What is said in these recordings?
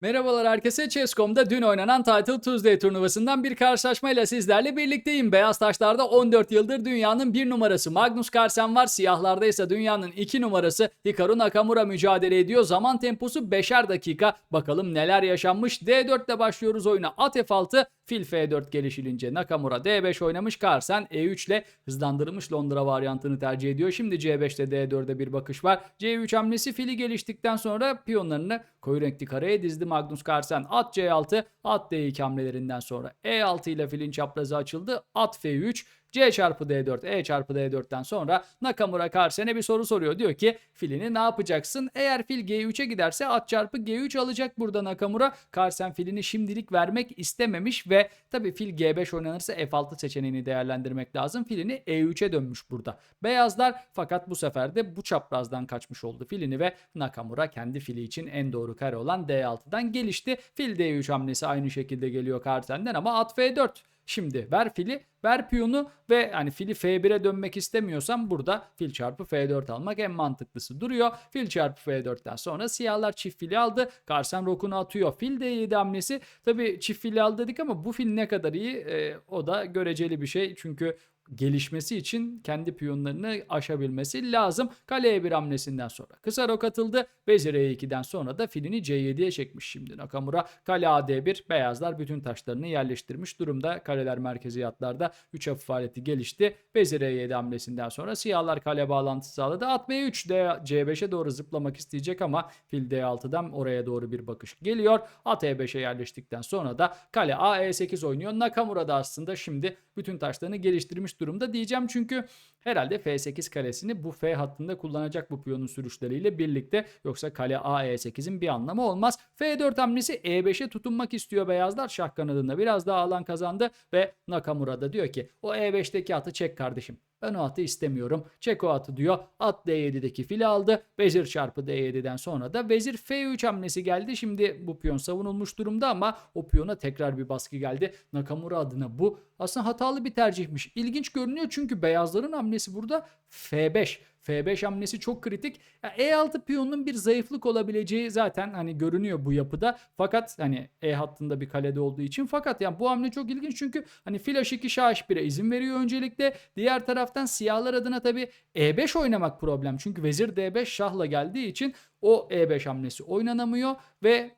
Merhabalar herkese. Chess.com'da dün oynanan Title Tuesday turnuvasından bir karşılaşmayla sizlerle birlikteyim. Beyaz taşlarda 14 yıldır dünyanın bir numarası Magnus Carlsen var. Siyahlarda ise dünyanın 2 numarası Hikaru Nakamura mücadele ediyor. Zaman temposu 5'er dakika. Bakalım neler yaşanmış. D4 ile başlıyoruz oyuna. At F6, fil F4 gelişilince Nakamura D5 oynamış. Carlsen E3 ile hızlandırılmış Londra varyantını tercih ediyor. Şimdi C5'te D4'e bir bakış var. C3 hamlesi fili geliştikten sonra piyonlarını koyu renkli kareye dizdi Magnus Carlsen. At C6, at D2 hamlelerinden sonra E6 ile filin çaprazı açıldı. At F3, C çarpı D4, E çarpı D4'ten sonra Nakamura Carlsen'e bir soru soruyor. Diyor ki filini ne yapacaksın? Eğer fil G3'e giderse at çarpı G3 alacak burada Nakamura. Carlsen filini şimdilik vermek istememiş ve tabii fil G5 oynanırsa F6 seçeneğini değerlendirmek lazım. Filini E3'e dönmüş burada. Beyazlar fakat bu sefer de bu çaprazdan kaçmış oldu filini ve Nakamura kendi fili için en doğru kare olan D6'dan gelişti. Fil D3 hamlesi aynı şekilde geliyor Carlsen'den ama at F4. Şimdi ver fili, ver piyonu ve hani fili F1'e dönmek istemiyorsam burada fil çarpı F4 almak en mantıklısı duruyor. Fil çarpı F4'ten sonra siyahlar çift fili aldı. Karsen rokunu atıyor. Fil D7 hamlesi. Tabi çift fili aldı dedik ama bu fil ne kadar iyi e, o da göreceli bir şey. Çünkü gelişmesi için kendi piyonlarını aşabilmesi lazım. Kale E1 hamlesinden sonra kısa rok atıldı. Vezir E2'den sonra da filini C7'ye çekmiş şimdi Nakamura. Kale AD1 beyazlar bütün taşlarını yerleştirmiş durumda. Kaleler merkezi yatlarda 3 hafif aleti gelişti. Vezir E7 hamlesinden sonra siyahlar kale bağlantısı sağladı. At B3 D C5'e doğru zıplamak isteyecek ama fil D6'dan oraya doğru bir bakış geliyor. At E5'e yerleştikten sonra da kale A E8 oynuyor. Nakamura da aslında şimdi bütün taşlarını geliştirmiş durumda diyeceğim çünkü herhalde F8 kalesini bu F hattında kullanacak bu piyonun sürüşleriyle birlikte yoksa kale A E8'in bir anlamı olmaz. F4 hamlesi E5'e tutunmak istiyor beyazlar şah kanadında biraz daha alan kazandı ve Nakamura da diyor ki o E5'teki atı çek kardeşim. Ben o atı istemiyorum. Çek o atı diyor. At D7'deki fili aldı. Vezir çarpı D7'den sonra da vezir F3 hamlesi geldi. Şimdi bu piyon savunulmuş durumda ama o piyona tekrar bir baskı geldi. Nakamura adına bu aslında hatalı bir tercihmiş. İlginç görünüyor çünkü beyazların hamlesi burada F5. F5 hamlesi çok kritik. Ya E6 piyonunun bir zayıflık olabileceği zaten hani görünüyor bu yapıda. Fakat hani E hattında bir kalede olduğu için fakat yani bu hamle çok ilginç çünkü hani fil H2 şah H1'e izin veriyor öncelikle. Diğer taraftan siyahlar adına tabi E5 oynamak problem. Çünkü vezir D5 şahla geldiği için o E5 hamlesi oynanamıyor ve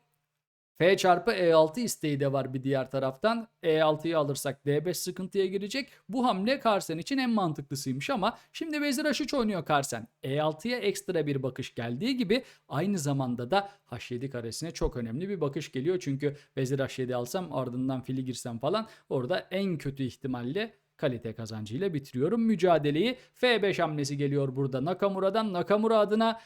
F çarpı E6 isteği de var bir diğer taraftan. E6'yı alırsak D5 sıkıntıya girecek. Bu hamle Carlsen için en mantıklısıymış ama şimdi vezir H3 oynuyor Carlsen. E6'ya ekstra bir bakış geldiği gibi aynı zamanda da H7 karesine çok önemli bir bakış geliyor. Çünkü vezir H7 alsam ardından fili girsem falan orada en kötü ihtimalle kalite kazancıyla bitiriyorum mücadeleyi. F5 hamlesi geliyor burada Nakamura'dan. Nakamura adına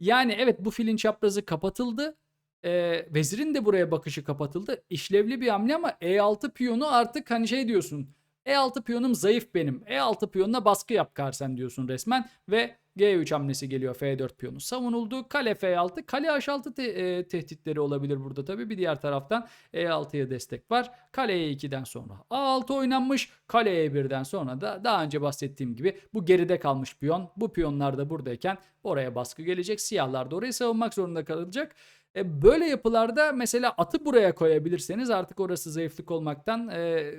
yani evet bu filin çaprazı kapatıldı e, vezirin de buraya bakışı kapatıldı. İşlevli bir hamle ama E6 piyonu artık hani şey diyorsun. E6 piyonum zayıf benim. E6 piyonuna baskı yap Karsen diyorsun resmen ve G3 hamlesi geliyor F4 piyonu savunuldu. Kale F6. Kale H6 te- e, tehditleri olabilir burada tabii. Bir diğer taraftan E6'ya destek var. Kale E2'den sonra A6 oynanmış. Kale E1'den sonra da daha önce bahsettiğim gibi bu geride kalmış piyon. Bu piyonlar da buradayken oraya baskı gelecek. Siyahlar da orayı savunmak zorunda kalacak. E, böyle yapılarda mesela atı buraya koyabilirseniz artık orası zayıflık olmaktan e,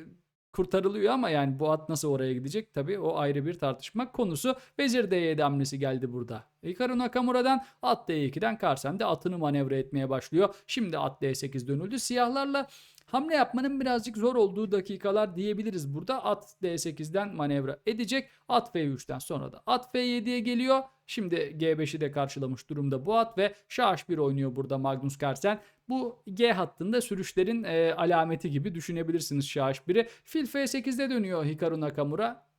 kurtarılıyor ama yani bu at nasıl oraya gidecek tabii o ayrı bir tartışma konusu. Vezir D7 hamlesi geldi burada. Hikaru Nakamura'dan at D2'den Carlsen de atını manevra etmeye başlıyor. Şimdi at D8 dönüldü. Siyahlarla hamle yapmanın birazcık zor olduğu dakikalar diyebiliriz burada. At D8'den manevra edecek. At F3'ten sonra da at F7'ye geliyor. Şimdi G5'i de karşılamış durumda bu at ve Şah H1 oynuyor burada Magnus Carlsen. Bu G hattında sürüşlerin e, alameti gibi düşünebilirsiniz Şah H1'i. Fil F8'de dönüyor Hikaru Nakamura.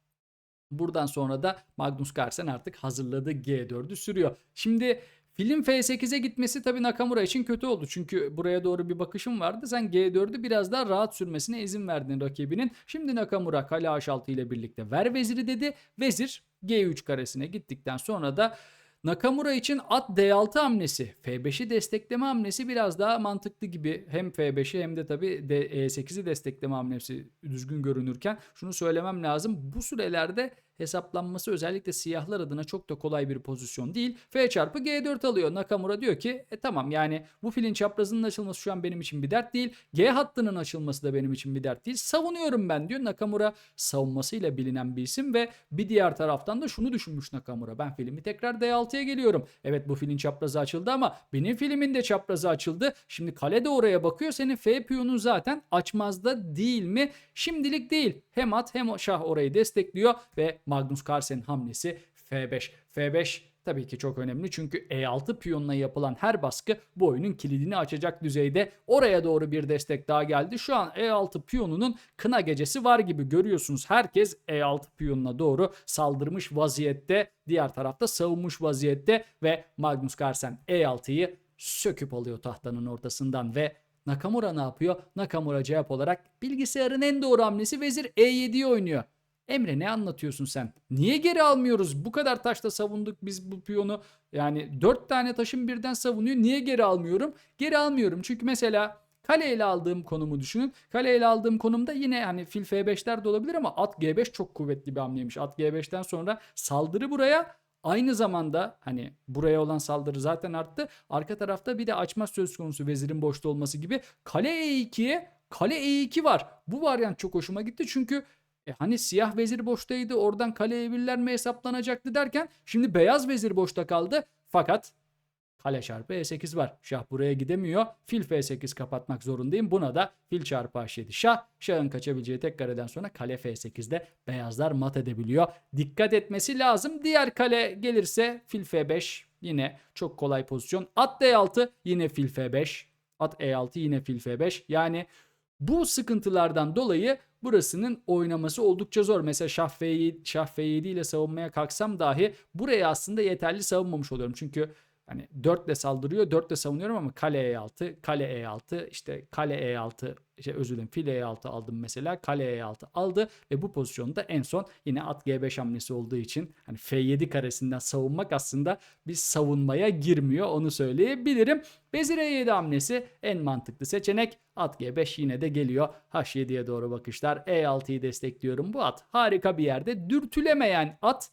Buradan sonra da Magnus Carlsen artık hazırladığı G4'ü sürüyor. Şimdi Filin F8'e gitmesi tabii Nakamura için kötü oldu. Çünkü buraya doğru bir bakışım vardı. Sen G4'ü biraz daha rahat sürmesine izin verdin rakibinin. Şimdi Nakamura kale H6 ile birlikte ver veziri dedi. Vezir G3 karesine gittikten sonra da Nakamura için at D6 hamlesi, F5'i destekleme hamlesi biraz daha mantıklı gibi. Hem F5'i hem de tabii E8'i destekleme hamlesi düzgün görünürken şunu söylemem lazım. Bu sürelerde hesaplanması özellikle siyahlar adına çok da kolay bir pozisyon değil. F çarpı G4 alıyor. Nakamura diyor ki e tamam yani bu filin çaprazının açılması şu an benim için bir dert değil. G hattının açılması da benim için bir dert değil. Savunuyorum ben diyor. Nakamura savunmasıyla bilinen bir isim ve bir diğer taraftan da şunu düşünmüş Nakamura. Ben filmi tekrar D6'ya geliyorum. Evet bu filin çaprazı açıldı ama benim filmin de çaprazı açıldı. Şimdi kale de oraya bakıyor. Senin F piyonun zaten açmazda değil mi? Şimdilik değil. Hem at hem şah orayı destekliyor ve Magnus Carlsen hamlesi F5. F5 tabii ki çok önemli çünkü E6 piyonuna yapılan her baskı bu oyunun kilidini açacak düzeyde. Oraya doğru bir destek daha geldi. Şu an E6 piyonunun kına gecesi var gibi görüyorsunuz. Herkes E6 piyonuna doğru saldırmış vaziyette. Diğer tarafta savunmuş vaziyette ve Magnus Carlsen E6'yı söküp alıyor tahtanın ortasından ve Nakamura ne yapıyor? Nakamura cevap olarak bilgisayarın en doğru hamlesi vezir E7'yi oynuyor. Emre ne anlatıyorsun sen? Niye geri almıyoruz? Bu kadar taşla savunduk biz bu piyonu. Yani 4 tane taşın birden savunuyor. Niye geri almıyorum? Geri almıyorum çünkü mesela kale ele aldığım konumu düşünün. Kale ele aldığım konumda yine hani fil F5'ler de olabilir ama at G5 çok kuvvetli bir hamleymiş. At G5'ten sonra saldırı buraya Aynı zamanda hani buraya olan saldırı zaten arttı. Arka tarafta bir de açma söz konusu vezirin boşta olması gibi. Kale E2'ye kale E2 var. Bu varyant çok hoşuma gitti çünkü e hani siyah vezir boştaydı oradan kale E1'ler mi hesaplanacaktı derken şimdi beyaz vezir boşta kaldı. Fakat Kale çarpı E8 var. Şah buraya gidemiyor. Fil F8 kapatmak zorundayım. Buna da fil çarpı H7 şah. Şahın kaçabileceği tek kareden sonra kale F8'de beyazlar mat edebiliyor. Dikkat etmesi lazım. Diğer kale gelirse fil F5 yine çok kolay pozisyon. At D6 yine fil F5. At E6 yine fil F5. Yani bu sıkıntılardan dolayı burasının oynaması oldukça zor. Mesela şah F7, şah F7 ile savunmaya kalksam dahi buraya aslında yeterli savunmamış oluyorum. Çünkü Hani 4 ile saldırıyor, 4 ile savunuyorum ama kale E6, kale E6, işte kale E6, işte özür dilerim fil E6 aldım mesela. Kale E6 aldı ve bu pozisyonda en son yine at G5 hamlesi olduğu için hani F7 karesinden savunmak aslında bir savunmaya girmiyor onu söyleyebilirim. Vezir E7 hamlesi en mantıklı seçenek. At G5 yine de geliyor. H7'ye doğru bakışlar. E6'yı destekliyorum. Bu at harika bir yerde. Dürtülemeyen at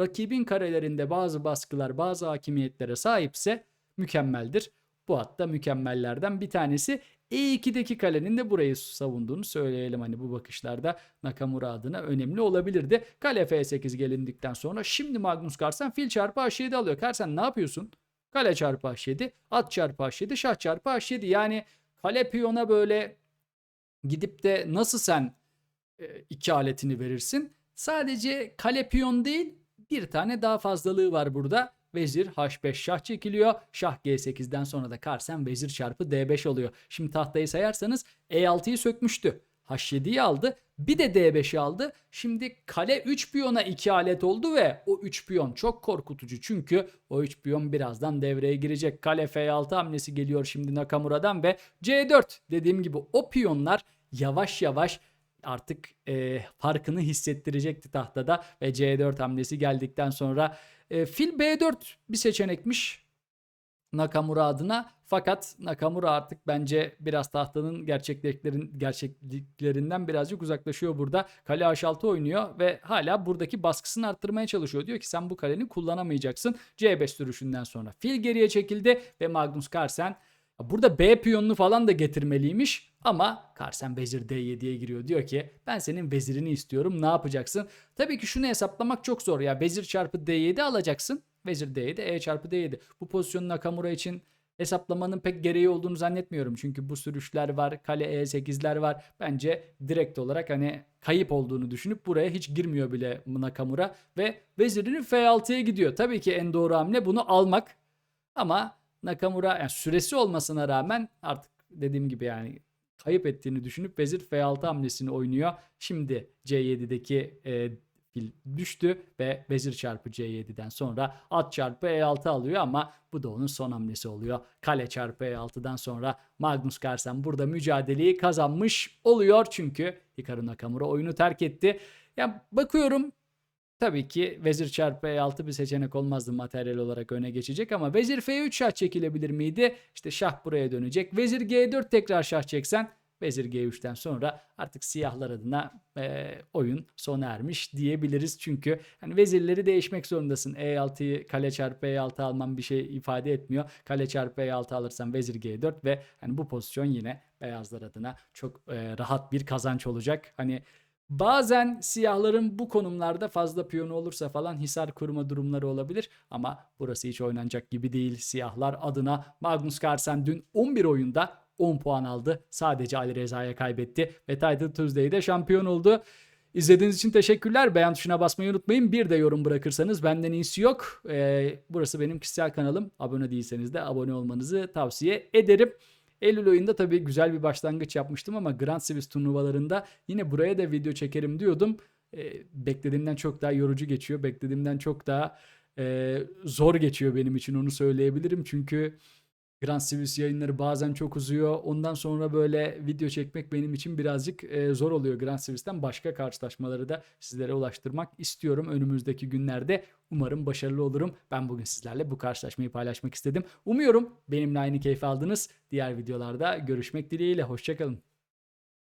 rakibin karelerinde bazı baskılar, bazı hakimiyetlere sahipse mükemmeldir. Bu hatta mükemmellerden bir tanesi. E2'deki kalenin de burayı savunduğunu söyleyelim. Hani bu bakışlarda Nakamura adına önemli olabilirdi. Kale F8 gelindikten sonra şimdi Magnus Carlsen fil çarpı H7 alıyor. Carlsen ne yapıyorsun? Kale çarpı H7, at çarpı H7, şah çarpı H7. Yani kale piyona böyle gidip de nasıl sen e, iki aletini verirsin? Sadece kale piyon değil bir tane daha fazlalığı var burada. Vezir H5 şah çekiliyor. Şah G8'den sonra da Karsen vezir çarpı D5 oluyor. Şimdi tahtayı sayarsanız E6'yı sökmüştü. H7'yi aldı. Bir de D5'i aldı. Şimdi kale 3 piyona 2 alet oldu ve o 3 piyon çok korkutucu. Çünkü o 3 piyon birazdan devreye girecek. Kale F6 hamlesi geliyor şimdi Nakamura'dan ve C4 dediğim gibi o piyonlar yavaş yavaş artık e, farkını hissettirecekti tahtada ve C4 hamlesi geldikten sonra e, fil B4 bir seçenekmiş Nakamura adına fakat Nakamura artık bence biraz tahtanın gerçekliklerin gerçekliklerinden birazcık uzaklaşıyor burada. Kale H6 oynuyor ve hala buradaki baskısını arttırmaya çalışıyor. Diyor ki sen bu kaleni kullanamayacaksın. C5 sürüşünden sonra fil geriye çekildi ve Magnus Carlsen Burada B piyonunu falan da getirmeliymiş ama Carlsen vezir D7'ye giriyor. Diyor ki ben senin vezirini istiyorum ne yapacaksın? Tabii ki şunu hesaplamak çok zor ya. Vezir çarpı D7 alacaksın. Vezir D7 E çarpı D7. Bu pozisyonu Nakamura için hesaplamanın pek gereği olduğunu zannetmiyorum. Çünkü bu sürüşler var, kale E8'ler var. Bence direkt olarak hani kayıp olduğunu düşünüp buraya hiç girmiyor bile Nakamura ve vezirini F6'ya gidiyor. Tabii ki en doğru hamle bunu almak. Ama Nakamura yani süresi olmasına rağmen artık dediğim gibi yani kayıp ettiğini düşünüp vezir F6 hamlesini oynuyor. Şimdi C7'deki e, fil düştü ve vezir çarpı C7'den sonra at çarpı E6 alıyor ama bu da onun son hamlesi oluyor. Kale çarpı E6'dan sonra Magnus Carlsen burada mücadeleyi kazanmış oluyor çünkü Hikaru Nakamura oyunu terk etti. Yani bakıyorum Tabii ki vezir çarpı E6 bir seçenek olmazdı materyal olarak öne geçecek ama vezir F3 şah çekilebilir miydi? İşte şah buraya dönecek. Vezir G4 tekrar şah çeksen Vezir G3'ten sonra artık siyahlar adına e, oyun sona ermiş diyebiliriz. Çünkü hani vezirleri değişmek zorundasın. E6'yı kale çarpı E6 alman bir şey ifade etmiyor. Kale çarpı E6 alırsan vezir G4 ve hani bu pozisyon yine beyazlar adına çok e, rahat bir kazanç olacak. Hani Bazen siyahların bu konumlarda fazla piyonu olursa falan hisar kurma durumları olabilir ama burası hiç oynanacak gibi değil. Siyahlar adına Magnus Carlsen dün 11 oyunda 10 puan aldı. Sadece Ali Reza'ya kaybetti ve Title Tuesday'de şampiyon oldu. İzlediğiniz için teşekkürler. Beğen tuşuna basmayı unutmayın. Bir de yorum bırakırsanız benden iyisi yok. Ee, burası benim kişisel kanalım. Abone değilseniz de abone olmanızı tavsiye ederim. Eylül ayında tabii güzel bir başlangıç yapmıştım ama Grand Swiss turnuvalarında yine buraya da video çekerim diyordum. Ee, beklediğimden çok daha yorucu geçiyor. Beklediğimden çok daha e, zor geçiyor benim için onu söyleyebilirim. Çünkü Grand Swiss yayınları bazen çok uzuyor. Ondan sonra böyle video çekmek benim için birazcık e, zor oluyor. Grand Swiss'ten başka karşılaşmaları da sizlere ulaştırmak istiyorum önümüzdeki günlerde. Umarım başarılı olurum. Ben bugün sizlerle bu karşılaşmayı paylaşmak istedim. Umuyorum benimle aynı keyif aldınız. Diğer videolarda görüşmek dileğiyle. Hoşçakalın.